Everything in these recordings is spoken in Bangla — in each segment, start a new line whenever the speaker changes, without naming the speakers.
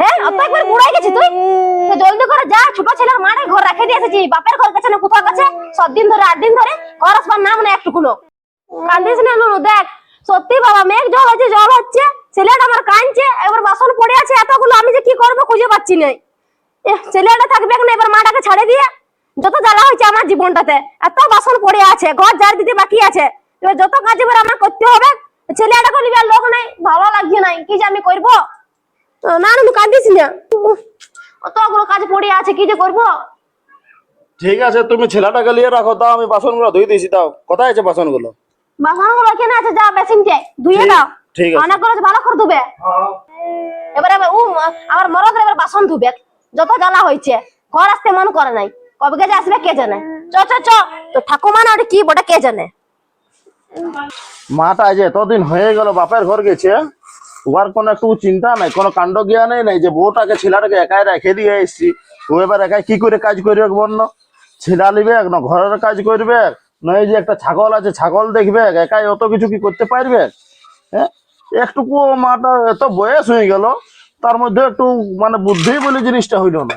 হ্যাঁ বাপের ঘর কাছে দিন ধরে ধরে একটুকুনো কান্দিস না দেখ সত্যি বাবা মেঘ জল হচ্ছে জল হচ্ছে ছেলেটা আমার কাঁদছে এবার বাসন পড়ে আছে এতগুলো আমি যে কি করব খুঁজে পাচ্ছি না ছেলেটা থাকবে না এবার মাটাকে ছাড়ে দিয়ে যত জ্বালা হয়েছে আমার জীবনটাতে এত বাসন পড়ে আছে ঘর ঝাড় দিতে বাকি আছে। এবার যত কাজ এবার আমার করতে হবে ছেলেটাকে নিবার লোক নাই ভালো লাগছে নাই কি যে আমি করব? না না কাঁদিস না। অতগুলো কাজ পড়ে আছে কি যে করব?
ঠিক আছে তুমি ছেলেটাকে নিয়ে রাখো তাও আমি বাসনগুলো ধুই দিয়েছি তাও কোথায় আছে বাসনগুলো?
বাসনগুলো এখানে আছে যা বেসিনটে ধুয়ে দাও।
ঠিক আছে।
অনেক করে ভালো করে ধুবে। এবার এবার উ আমার মরদের এবার বাসন ধুবে। যত জ্বালা হয়েছে ঘর আসতে মন করে নাই। কবে যে আসবে কে জানে? চ চ চ। তো ঠাকুমা না কি বটে কে জানে?
মাটা যে এতদিন হয়ে গেল, বাপের ঘর গেছে ওর কোনো একটু চিন্তা নাই, কোনো কাণ্ড জ্ঞানই নাই যে বউটাকে ছেলেটাকে একাই রেখে দিয়ে এসছি। ও এবার একাই কি করে কাজ করবে বন্য ছেলা নিবে, না ঘরের কাজ করবে নয় যে একটা ছাগল আছে, ছাগল দেখবে, একাই অত কিছু কি করতে পারবে? হ্যাঁ? একটুকু মাটা এত বয়স হয়ে গেল, তার মধ্যে একটু মানে বুদ্ধি বলে জিনিসটা হইল না।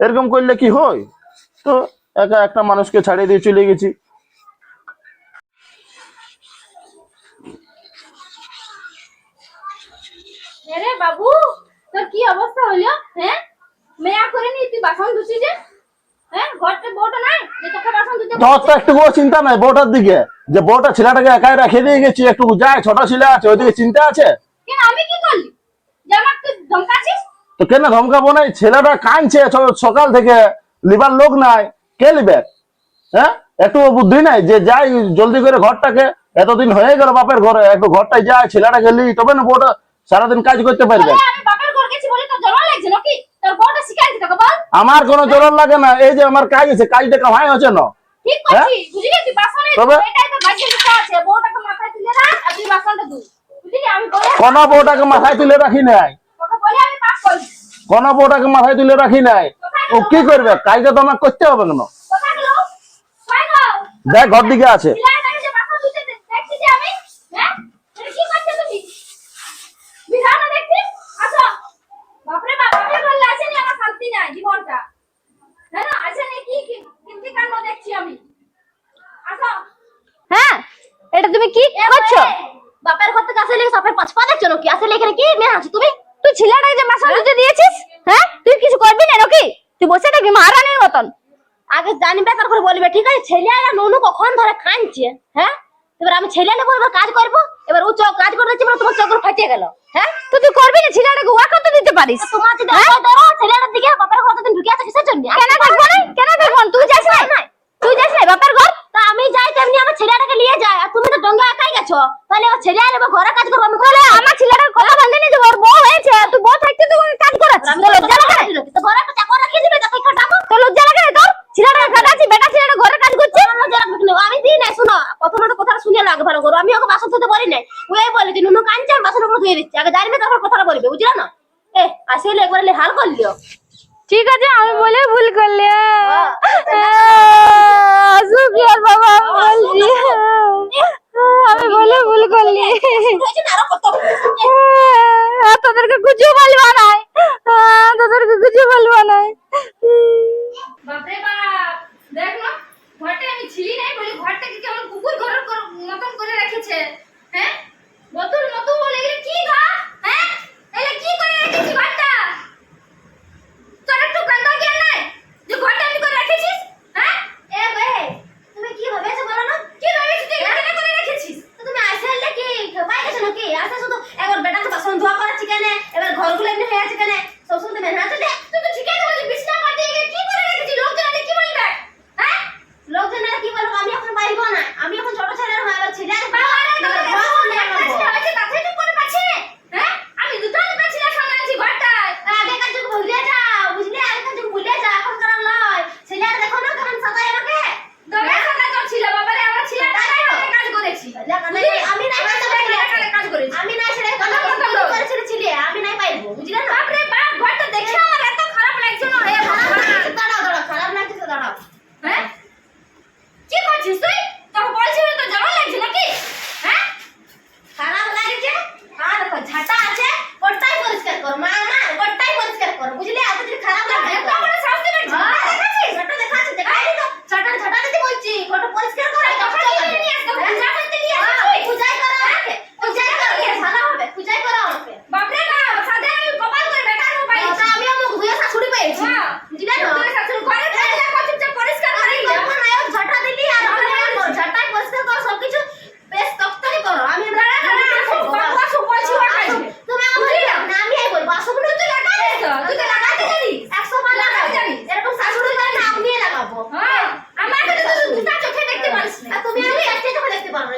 এরকম করলে কি হয়? তো একা একটা মানুষকে ছাড়িয়ে দিয়ে চলে গেছি।
আরে বাবু তোর কি অবস্থা হলো? হ্যাঁ? মেয়া করে নি তুই বাসন ধুছি যে? হ্যাঁ? ঘরটা বউটা নাই? যে তোকে বাসন ধুতে
তোর তো একটু চিন্তা নাই বউটার দিকে। যে বউটা ছেলেটাকে একাই রেখে দিয়ে গেছি একটু যায় ছোট ছেলে আছে ওইদিকে চিন্তা আছে?
কেন আমি কি করলি? যে আমার তুই ধমকাছিস
তো কেন ধমকাবো নাই ছেলেটা কাঁদছে সকাল থেকে লিবার লোক নাই। কে লিবে? হ্যাঁ? একটু বুদ্ধি নাই যে যাই জলদি করে ঘরটাকে এতদিন হয়ে গেল বাপের ঘরে একটু ঘরটায় যায় ছেলেটাকে লি তবে না বউটা সারাদিন কাজ করতে পারবে। আমার কোনো জোরার লাগে না। এই যে আমার কাজ আছে কাজটা কামাই হচ্ছে না?
বাসনে
তবে- কোন বউটাকে মাথায় তুলে রাখি নাই
তোকে বলে আমি পাস করবি
কোন বউটাকে মাথায় তুলে রাখি নাই। ও কি করবে? কাজটা তো আমার করতে হবে কেন? দেখ ঘর দিকে আছে।
হ্যাঁ এটা তুমি কি কি- কিন্তু কাণ্ড দেখছি আমি আসো
হ্যাঁ এটা তুমি কি?
এ
করছ বাপের ঘর থেকে আসলে সফের পাঁচপা দেখছ নাকি আসলে এখানে কি মেয়ে আছো তুমি? তুই ছেলেটাকে যে বাসন ধুতে দিয়েছিস হ্যাঁ? তুই কিছু করবি না নাকি? তুই বসে থাকি মহারানীর মতন। আগে জানবে তারপরে বলবে ঠিক আছে? ছেলে আর নুনু কখন ধরে কাঁদছে হ্যাঁ? এবার আমি ছেলে নেব এবার কাজ করব এবার ও চোখ কাজ করে দিচ্ছে তোমার চোখ ফাটিয়ে গেল হ্যাঁ? তো তুই করবি না? ছেলেটাকে ওয়া করতে দিতে পারিস। তোমার যদি আশা ধরো ছেলেটার দিকে বাপের ঘর তুমি ঢুকে আছো কিসের জন্য। কেন দেখব না? কেন দেখব? তুই যাস না। তুই যাস না বাপের ঘর। তা আমি যাই তেমনি আমার ছেলেটাকে নিয়ে যায় আর তুমি তো ডঙ্গা একাই গেছো। তাহলে আমার ছেলে আর এবার ঘরে কাজ করব আমি আমার ছেলেটার কথা বলতে নেই যে ওর বউ হয়েছে তুই বউ থাকতে তুই ওকে কাজ করাচ্ছিস তো লজ্জা লাগে না? তো ঘরে একটা চাকর রাখিয়ে দিবে তাকে খাটাবো তো লজ্জা লাগে না তোর ছেলেটাকে খাটাচ্ছি বেটা ছেলেটা ঘরে কাজ করছে লজ্জা লাগবে কেন? আমি দিই নাই শোনো প্রথমত কথাটা শুনে লাগে ভালো করো আমি ওকে বাসন ধুতে পারি নাই ওই বলে যে নুনু কাঁদছে আমি বাসন উপরে ধুয়ে দিচ্ছি আগে জানবে তারপর কথাটা বলবে বুঝলো না এ আসলে একবার হাল করলিও ঠিক আছে আমি বলে ভুল করলি কি আর বাবা বলছি আমি বলে ভুল করলি তোদেরকে গুজু বলব না তোদেরকে গুজু বলব না
বাপরে বাপ দেখ না ঘরটা আমি ছিলি নাই বলি ঘরটাকে কেমন কুকুর ঘরের মতন করে রেখেছে? হ্যাঁ? নতুন মতো বলে কি ঘর হ্যাঁ? এগুলো কি করে রেখেছি ঘরটা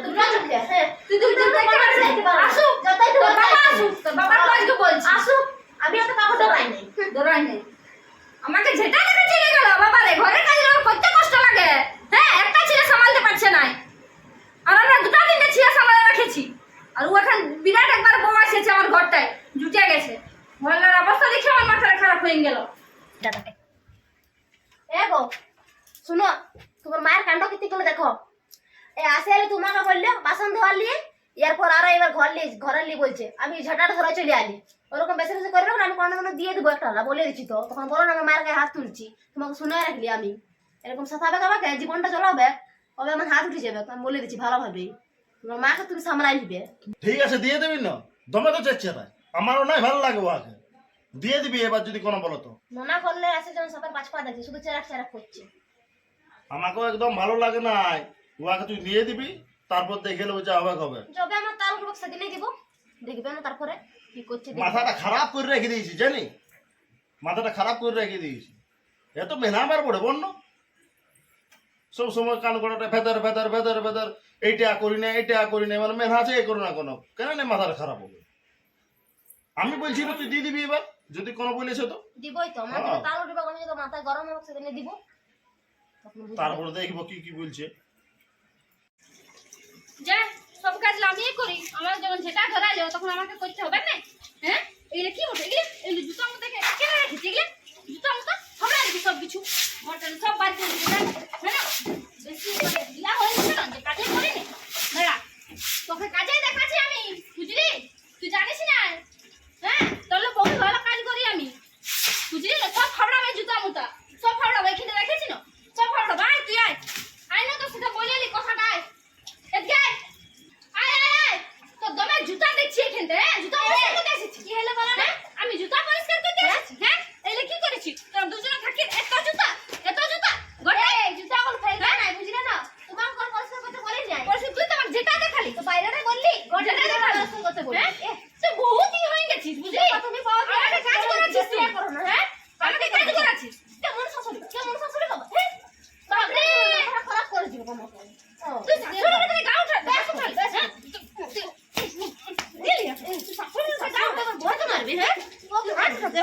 তুই
তো আসুক।
যতই তো বাবা আসুক
বাবা তো আজকে আমি এত বাবা ডরাই নাই আসে এলে তোমাকে বললে বাসন ধোয়ার লিয়ে এরপর আরও এবার ঘর লিয়ে ঘরের লিয়ে বলছে। আমি ঝটাটা ধরে চলে আলি। ওরকম বেশি বেশি করবে না আমি কোনো কোনো দিয়ে দেবো একটা না বলে দিচ্ছি তো। তখন বলো না আমার মায়ের গায়ে হাত তুলছি। তোমাকে শুনে রাখলি আমি। এরকম সাথাবে আমাকে জীবনটা চলাবে তবে আমার হাত উঠে যাবে। আমি বলে দিচ্ছি ভালোভাবেই। তোমার মাকে তুমি সামলাই নিবে।
ঠিক আছে দিয়ে দিবি না। দমে তো চাচ্ছে তাই আমারও নাই ভালো লাগে ওকে দিয়ে দিবি এবার যদি কোনো বলো তো।
মনা করলে আসে যেমন সকাল পাঁচ পা দেখছে শুধু চেরাক চেরাক করছে।
আমাকেও একদম ভালো লাগে নাই। ওকে তুই দিয়ে দিবি তারপর দেখে নেব যা হবে হবে।
যবে আমার তার উপর সেদিনে দিব দেখবে না তারপরে কি করছে।
মাথাটা খারাপ করে রেখে দিয়েছি জানি? মাথাটা খারাপ করে রেখে দিয়েছি। এত মেহনাবার পড়ে বন্য। সব সময় কান করাটা ভেতর ভেতর ভেতর ভেতর এইটা করি না এইটা করি না মানে মেহনা আছে এ করো না কোনো। কেন না মাথাটা খারাপ হবে? আমি বলছি তুই দিয়ে দিবি এবার যদি কোনো বলেছে তো?
দিবই তো আমার
হ্যাঁ।
তার উঠবে মাথায় গরম হোক সেদিনে দিব।
তারপরে দেখব কি কি বলছে।
যা সব কাজ আমিই করি। আমার যখন যেটা ধরাইলো তখন আমাকে করতে হবে না? হ্যাঁ? এগুলো কি ওঠে এগুলো এগুলো জুতো মতো কেন রেখেছি, এগুলো? জুতো মতো হবে নাকি সব কিছু মটন সব করে দিবি হ্যাঁ? বেশি করে দিয়া হয়েছে না যে কাজে করিনি। দাঁড়া, তোকে কাজে দেখাচ্ছি আমি, বুঝলি? তুই জানিস না? হ্যাঁ? তোর লোক বহু ভালো কাজ করি আমি। বুঝলি? সব ফাবড়াবে জুতা মুতা সব ফাবড়াবে, এখানে রেখেছি না সব ফাবড়াবে আয় তুই আয় আয় না তো সেটা বলে এলি কথাটা আয় এদিকে আয় আয় আয় আয় তোর দমে জুতা দেখছি এখানতে হ্যাঁ জুতা পরিষ্কার করতে এসেছি কি হলো বলো না আমি জুতা পরিষ্কার করতে এসেছি হ্যাঁ এলে কি করেছি তোর দুজনে থাকি এত জুতা এত জুতা গোটে জুতা গুলো ফেলবে না বুঝলে না
তোমার কোন পরিষ্কার করতে বলে যায়
পরিষ্কার তুই তো আমার যেটা দেখালি
তো বাইরেটা বললি
যেটা দেখালি
পরিষ্কার করতে বলি
হ্যাঁ তুই বহুত ই হয়ে গেছিস বুঝলি
তুমি পাওয়া
আমাকে কাজ করাচ্ছিস তুই
করো না
হ্যাঁ আমাকে কাজ করাচ্ছিস
কেমন শাশুড়ি কেমন শাশুড়ি বাবা হ্যাঁ
বাপরে
মাথা খারাপ করে দিও বাবা
তুই শাশুড়ি বাড়িতে গা উঠা বেশ উঠাই বেশ হ্যাঁ দিলি তুই শাশুড়ি বাড়িতে গা উঠা
বলতে মারবি হ্যাঁ ওকে হাত খাতে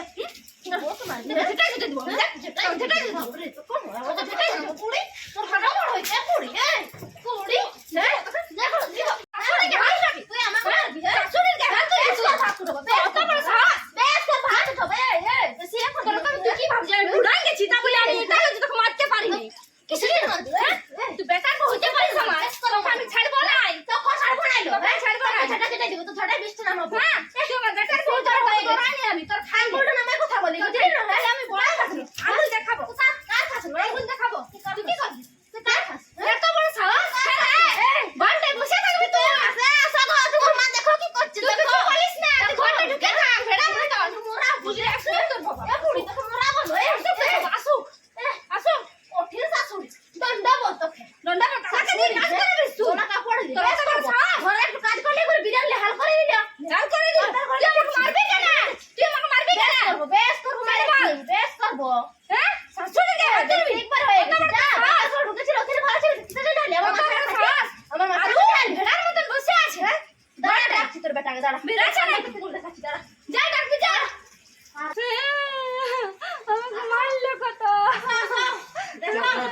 এটা বলতে মারবি
যেটা যেটা দিব দেখ যেটা যেটা দিব
বাপরে তো কম হয় ওটা যেটাই না কুড়ি তোর হাড়া বড় হইছে কুড়ি হ্যাঁ কুড়ি হ্যাঁ দেখো দেখো
শাশুড়িকে হাত রাখি
তুই আমাকে মারবি হ্যাঁ
শাশুড়িকে হাত
বেশ
রাখি
করে ভাত উঠাবো বেশ
অত বড় সাহস
বেশ করে ভাত উঠাবো এই এই বেশি এখন
তোর কথা তুই কি ভাবছিস আমি বুড়াই গেছি তাহলে তো তোকে মারতে পারিনি।
কিছু দিন মারবি হ্যাঁ
তুই বেকার হইতে পারিস আমার তোকে আমি ছাড়বো নাই
তখন ছাড়বো না এলো
তোকে ছাড়বো না
ঝাঁটা ঝাঁটা দিব তো ঝাঁটাই বৃষ্টি নামলো
হ্যাঁ তুই আমার বেকার বউ তোর হয়ে গেছি আমি তোর খাই
বলটা নামে কথা বলি বুঝলি না তাহলে আমি বড় খাসি
আঙুল দেখাবো
কার কার খাসি
আঙুল দেখাবো
তুই কি করবি তুই কার খাসি
এত বড় সাহস হ্যাঁ বালটায় বসে থাকবি তুই
আসে আসো গো তোমার মা দেখো কি করছে
তুই কিছু বলিস না তুই ঘরটা ঢুকে থাক ভেড়া ভেড়া তো
মোরা
বুঝলি একশো তোর বাবা
এ বুড়ি তো মোরা বলো এ
আসুক আসুক
ওঠির শাশুড়ি দণ্ড বলতো
দণ্ডা কাকে দিয়ে কাজ করবি তুই
সোনা কাপড় দিল
তোর এত বড় সাহস
ঘরে একটু কাজ করলে করে বিড়াল হাল করে দিল
গাল করে দিল তুই আমাকে মারবি কেন তুই আমাকে মারবি কেন
করব বেশ করব
ছাড় বল।
বেশ করব
হ্যাঁ শাশুড়িকে হাত দিবি
একবার হয়ে
কত বড়
গেছে যা
সাহস?
বাবা ঢুকেছিল ওখানে ভালো ছিল কিসে ঢালি আমার
কত
মাথা
বড় সাহস?
আমার মাথা
আলু ভেড়ার মতন বসে আছে হ্যাঁ
দাঁড়া ডাকছি তোর বেটাকে দাঁড়া
বেড়া ছাড়া।
দেখাচ্ছি দাঁড়া
যা ডাকবি যা আমাকে মারলো কত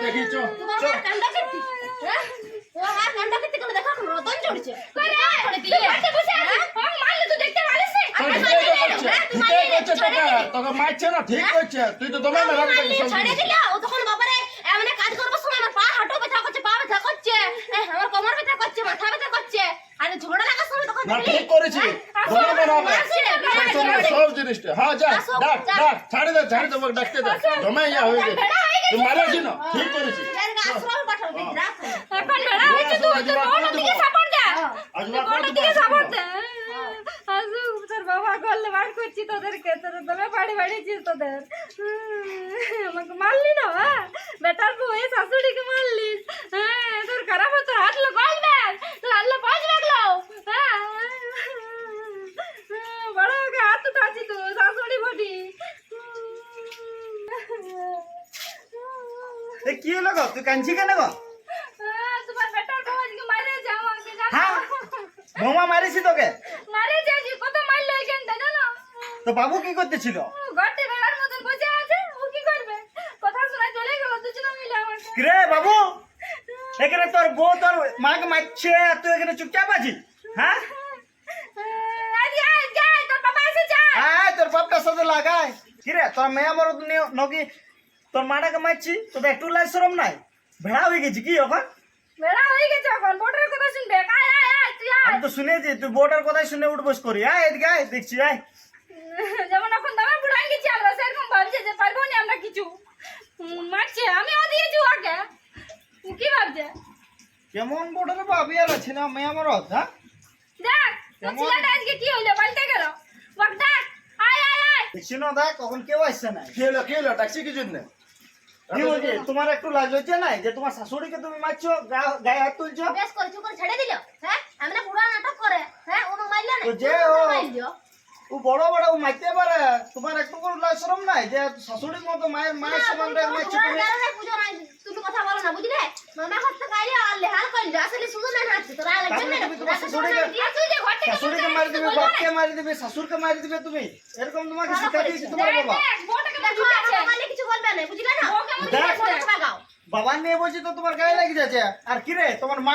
দেখি চো।
তোমার মার কান্ডা করতি হ্যাঁ? তোমার মার কান্ডা করতে গেলে দেখো রতন চড়ছে।
করে করে দিলে বাড়িতে বসে আছে। আমাকে মারলে তুই দেখতে পারিস না।
তোকে মারছে না ঠিক করছে তুই তো দমে মেলা
ছাড়ে দিল ও তখন বাবারে এমন কাজ করবার সময় আমার পা হাঁটু ব্যথা করছে পা ব্যথা করছে। আমার কোমর ব্যথা করছে মাথা ব্যথা করছে। আর লাগার সময় তখন
না ঠিক করেছি। দমে মেলাবে
মারছি রে, মারছি রে, মারছি রে।
সব জিনিসটা। হ্যাঁ যা ডাক ডাক ছাড়ে দে ছাড়ে দে ডাকতে দে। ইয়া হয়ে গেছে। ঠিক করেছি।
এখন বেড়া হয়েছে তুই তো বড় দিকে সাপোর্ট দে।
আজ
দিকে সাপোর্ট দে। আসু তোর বাবা করলে বার করছি তোদেরকে তোর দমে বাড়ি বাড়িছিস তোদের। আমাকে মারলি না হ্যাঁ বেটার বউয়ে শাশুড়িকে মারলিস হ্যাঁ তোর খারাপ হতো হাতলো গল ব্যাগ। তোর হাতলো পাঁচ লাগল হ্যাঁ বড় হাত তো শাশুড়ি বটি
এ কি হলো গো? তুই কাঁদছি কেন গো?
তোমার বেটার বউ আজকে মারে যাও আমাকে
হ্যাঁ?
জানো
মারিছি তোকে।
মারে যাচ্ছি কত মারলো এখানটা জানো?
তো বাবু কি করতেছিল?
ঘরটি বেড়ার মতন বসে আছে ও কি করবে? কথা শোনা চলে গেল দুজনে মিলে আমাকে
রে বাবু? এখানে তোর বউ তোর মাকে মারছে আর তুই এখানে চুপচাপ আছিস? হ্যাঁ?
এসে
আয় তোর বাপটার সাথে লাগায়। কি রে তোর মেয়ে আমার নকি তোর মাটাকে মারছি তোদের একটু লাজ সরম নাই। ভেড়া হয়ে গেছি কি এখন?
বেড়া হয়ে গেছে এখন ভোটের কথা শুনবে। আয় আয় আয় তুই আয়।
আমি তো শুনেছি তুই বোর্ডের কথাই শুনে উঠবস করি। আয় এদিকে আয় দেখছি আয়।
যেমন এখন দামে বুড়াই গেছি আমরা সেরকম ভাবছে যে পারব না আমরা কিছু। মারছে আমিও দিয়েছি ওকে। কি ভাবছে?
কেমন বোর্ডের বাবি আর আছে না মেয়ে আমার হ্যাঁ?
দেখ তোর ছেলেটা আজকে কি হইল? পাল্টে গেল। ওকে দেখ আয় আয় আয়।
দেখছি না দেখ কখন কেউ আসছে না।
কি হলো কি হলো? ট্যাক্সি কি জন্য?
তোমার একটু লাজ হচ্ছে নাই যে তোমার শাশুড়িকে তুমি মারছো গায়ে হাত তুলছো?
বেশ করছ করে ছেড়ে দিল। হ্যাঁ? আমরা পুরো নাটক করে। হ্যাঁ? ও মারলো না।
যে
ও
বড় বড় ও মারতে পারে। তোমার একটু করে শরম নাই যে শাশুড়ির মতো মায়ের মায়ের সমান মারছো তুমি?
কথা বলো না বুঝলে? মামা গাইলে আর আসলে শুধু না তোরা
তাহলে
না?
তুমি তোমার শাশুড়িকে মারি দিবে বাপকে মারি দিবে শাশুড়কে মারি দিবে তুমি? এরকম তোমাকে শিক্ষা। দিয়েছি তোমার বাবা।
কিছু বলবে না বুঝলে না?
বাবা নিয়ে বলছি তো তোমার গায়ে লেগে যাচ্ছে। আর কি রে তোমার মা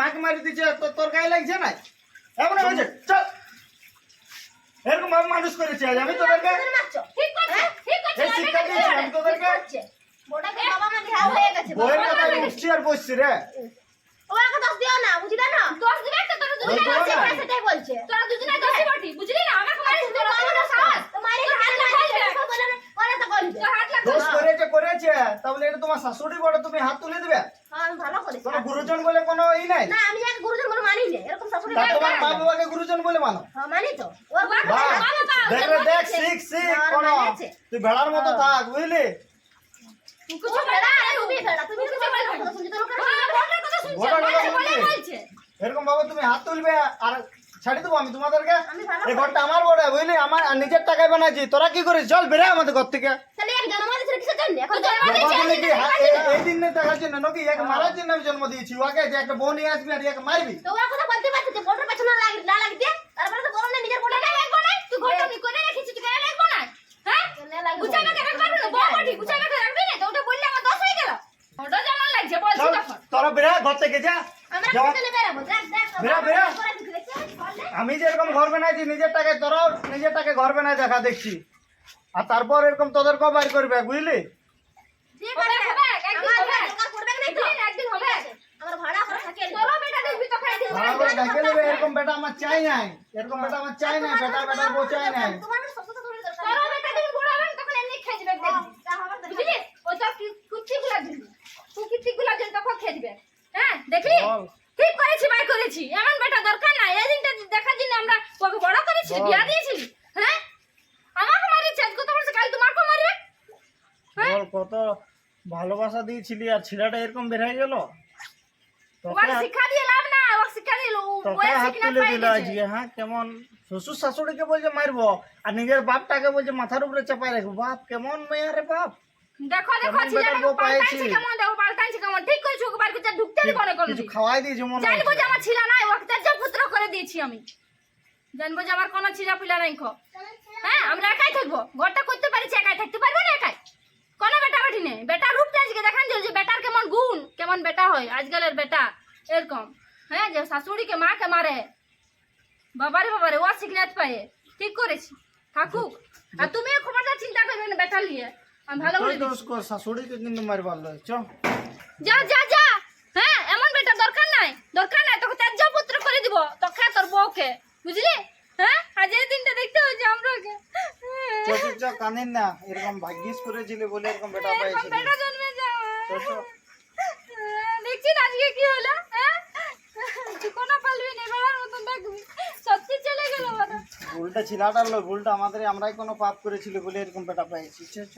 মাকে মারি দিচ্ছে তো তোর গায়ে লাগছে না এমন হয়েছে চল। এরকম ভাবে মানুষ করেছি আজ। আমি তোদেরকে
তুমি মারছো।
ঠিক করছে ঠিক করছে
এই শিক্ষা দিয়েছি আমি তোদেরকে।
হচ্ছে ওটাকে বাবা মা লেহাল হয়ে গেছে
বইয়ের কথা উঠছি আর বসছি রে।
ওকে দোষ দিও না বুঝলে না?
দোষ দিবে একটা তোর দুজনে
তো না।
সেটাই বলছে।
তোরা দুজনে দোষী বটি বুঝলি না? আমাকে মারিস তোর
তোমার
সাহস
হাত
লাগবে।
বলে না ওরা তো করবে।
তোর হাত লাগবে
দোষ করেছে করেছে তাহলে এটা তোমার শাশুড়ি বড় তুমি হাত তুলে দিবে?
হ্যাঁ ভালো করেছি।
কোনো গুরুজন বলে কোনো ই নাই?
না আমি যাকে গুরুজন বলে মানি না এরকম শাশুড়ি
তোমার মা বাবাকে গুরুজন বলে মানো?
হ্যাঁ মানি তো।
মারছে বলে
শুনছে।
বলছে।
এরকম ভাবে তুমি হাত তুলবে আর ছাড়ি দেবো আমি তোমাদেরকে? এই ঘরটা আমার বড় বুঝলি? আমার নিজের টাকায় বানাইছি। তোরা কি করিস? চল বেরে আমাদের ঘর থেকে।
তো জন্ম
দিয়েছে,
দিলে কি
এই
হা-
দিনে
এই- এই দিন দেখার জন্য নাকি একে মারার জন্য আমি জন্ম দিয়েছি? ওকে যে একটা বোন নিয়ে আসবি আর একে মারবি?
তো ওরা কথা বলতে পারছে যে পেছনে লাগি না লাগতে তারপরে তো বলো নিজের ভোটে
কেন না তুই ঘরটা নি করে রেখেছিস তুই কেন লাগবো না হ্যাঁ গুছাই না? বটি না রাখবি না তো ওটা বললে আমার দোষ হয়ে গেল। ওটা যেমন লাগছে বলছি
তোরা বেরে ঘর থেকে যা। আমি যেরকম ঘর বানাইছি নিজের টাকায় তোরাও নিজের টাকায় ঘর বানাই দেখা দেখছি। আর তারপর এরকম তোদের কবার করবে বুঝলি?
বেটা
এরকম বেটা আমার চাই নাই। এরকম বেটা আমার চাই নাই বেটা বেটার বউ চাই নাই
তোমার সব কথা তুমি দরকার
তোরও বেটা দেখবি বড় হবে তখন এমনি খেয়ে দিবে বুঝলি? ও তো কুচি গুলা দিবি কুচি গুলা দিবি তখন খেয়ে দিবে হ্যাঁ দেখলি? ঠিক করেছি ভাই করেছি। এমন বেটা দরকার নাই। এই দিনটা দেখার জন্য আমরা ওকে বড় করেছি বিয়া দিয়েছি হ্যাঁ? আমাকে মারিয়েছে আজকে তো বলছে? কাল মারবে। হ্যাঁ?
বল কত ভালোবাসা দিয়েছিলি আর ছেলেটা এরকম বের হয়ে গেল? তোকে
শিক্ষা দিয়ে লাভ না ওকে শিক্ষা ও
দিল হ্যাঁ? কেমন শ্বশুর শাশুড়িকে বলছে মারবো আর নিজের বাপটাকে বলছে মাথার উপরে চাপাই রাখব। বাপ কেমন মেয়ে রে বাপ।
দেখো দেখো
কেমন বেটার
ছেলেটাকে পাল্টাইছে কেমন দেখো পাল্টাইছে কেমন। ঠিক ঢুকতে দিবো না কোনো
কিছু খাওয়াই দিয়েছি মনে
জানব যে আমার ছিলা নাই ওকে পুত্র করে দিয়েছি আমি। জানব যে আমার কোনো ছিলা পিলা নাই খো। হ্যাঁ আমরা একাই থাকব। ঘরটা করতে পারিছি একাই থাকতে পারব না একাই? কোনো বেটা বেটি নেই বেটার রূপটা আজকে দেখান যে বেটার কেমন গুণ কেমন বেটা হয়। আজকালের বেটা এরকম। হ্যাঁ যে শাশুড়িকে মাকে মারে। বাবারে বাবারে ও শিখলাত পায়ে। ঠিক করেছি। থাকুক। আর তুমি ক্ষমতা চিন্তা করবে না বেটা লিয়ে আমি ভালো করে
দোষ কর শাশুড়িকে কিন্তু মারি ভালো চ।
যা যা যা। হ্যাঁ এমন বেটা দরকার নাই। দরকার নাই তোকে তেজ পুত্র করে দিব। তোকে তোর বউকে। বুঝলি? হ্যাঁ? আজ এই দিনটা দেখতে হই হয়েছে আমরাকে
চচুর্য কানেন না এরকম ভাগ্যিস করেছিলে বলে এরকম বেটা পাইছি
বেটা জন্মে যাও দেখছিস আজকে কি হলো? হ্যাঁ? তুই কোনা পালবি নেবার মতন দেখবি
ভুলটা ছিলাটার লয় ভুলটা আমাদের আমরাই কোনো পাপ করেছিল বলে এরকম চ চ